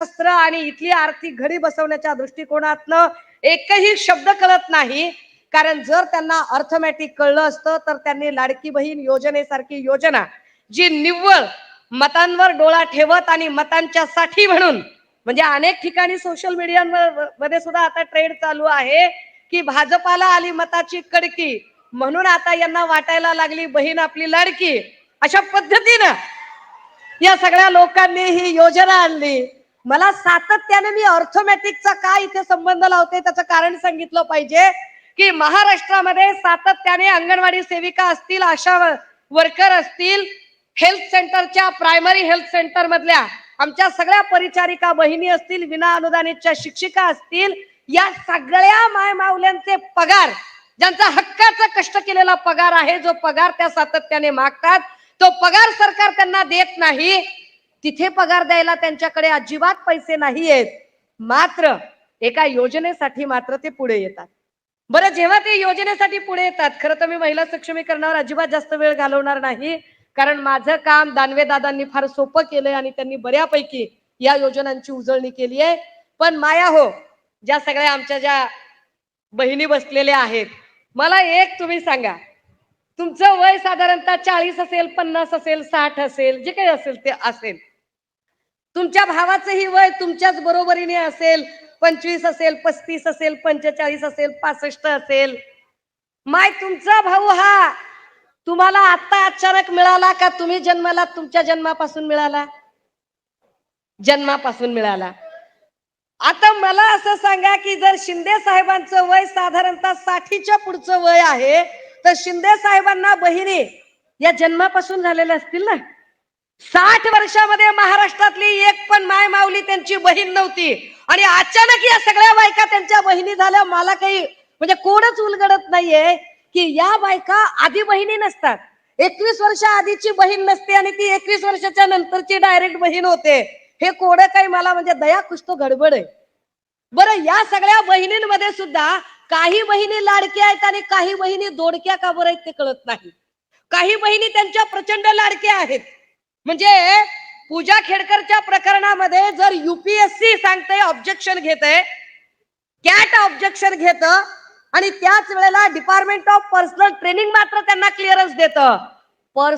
शास्त्र आणि इथली आर्थिक घडी बसवण्याच्या दृष्टिकोनातनं एकही शब्द कळत नाही. कारण जर त्यांना अर्थमॅटिक कळलं असतं तर त्यांनी लाडकी बहीण योजनेसारखी योजना जी निव्वळ मतांवर डोळा ठेवत आणि मतांच्या साठी म्हणून म्हणजे अनेक ठिकाणी सोशल मीडियावर मध्ये सुद्धा आता ट्रेंड चालू आहे की भाजपाला आली मताची कडकी म्हणून आता यांना वाटायला लागली बहीण आपली लाडकी. अशा पद्धतीनं या सगळ्या लोकांनी ही योजना आणली. मला सातत्याने मी ऑर्थोमॅटिकचा काय इथे संबंध लावते? त्याचं कारण सांगितलं पाहिजे की महाराष्ट्रामध्ये सातत्याने अंगणवाडी सेविका असतील आशा वर्कर असतील हेल्थ सेंटरच्या प्रायमरी हेल्थ सेंटर मधल्या आमच्या सगळ्या परिचारिका बहिणी असतील विना अनुदानितच्या शिक्षिका असतील या सगळ्या मायमावल्यांचे पगार ज्यांचा हक्काचा कष्ट केलेला पगार आहे जो पगार त्या सातत्याने मागतात तो पगार सरकार त्यांना देत नाही. तिथे पगार द्यायला त्यांच्याकडे अजिबात पैसे नाही आहेत मात्र एका योजनेसाठी मात्र ते पुढे येतात. बरं जेव्हा ते योजनेसाठी पुढे येतात खरं तर मी महिला सक्षमीकरणावर अजिबात जास्त वेळ घालवणार नाही. कारण माझं काम दानवे दादांनी फार सोपं केलंय आणि त्यांनी बऱ्यापैकी या योजनांची उजळणी केली आहे. पण माया हो ज्या सगळ्या आमच्या ज्या बहिणी बसलेल्या आहेत मला एक तुम्ही सांगा. तुमचं वय साधारणतः चाळीस असेल पन्नास असेल साठ असेल जे काही असेल ते असेल. तुमच्या भावाचंही वय तुमच्याच बरोबरीने असेल पंचवीस असेल पस्तीस असेल पंचेचाळीस असेल पासष्ट असेल. माय तुमचा भाऊ हा तुम्हाला आता अचानक मिळाला का? तुम्ही जन्माला तुमच्या जन्मापासून मिळाला? जन्मापासून मिळाला. आता मला असं सांगा की जर शिंदे साहेबांचं वय साधारणतः साठीच्या पुढचं वय आहे तर शिंदे साहेबांना बहिणी या जन्मापासून झालेल्या असतील ना? साठ वर्षामध्ये महाराष्ट्रातली एक पण माय माऊली त्यांची बहीण नव्हती. आणि अचानक या सगळ्या बायका त्यांच्या बहिणी झाल्या. मला काही म्हणजे कोणच उलगडत नाहीये की या बायका आधी बहिणी नसतात. एकवीस वर्ष आधीची बहीण नसते आणि ती एकवीस वर्षाच्या नंतरची डायरेक्ट बहीण होते. हे कोड काही मला म्हणजे दया कुस्तो गडबड आहे. बरं या सगळ्या बहिणींमध्ये सुद्धा काही बहिणी लाडक्या आहेत आणि काही बहिणी दोडक्या का बरं आहेत ते कळत नाही. काही बहिणी त्यांच्या प्रचंड लाडक्या आहेत. म्हणजे पूजा खेडकरच्या प्रकरणामध्ये जर युपीएससी सांगते ऑब्जेक्शन घेत आहे कॅट ऑब्जेक्शन घेत आणि त्याच वेळेला डिपार्टमेंट ऑफ पर्सनल ट्रेनिंग मात्र त्यांना क्लिअरन्स देतं. पर्स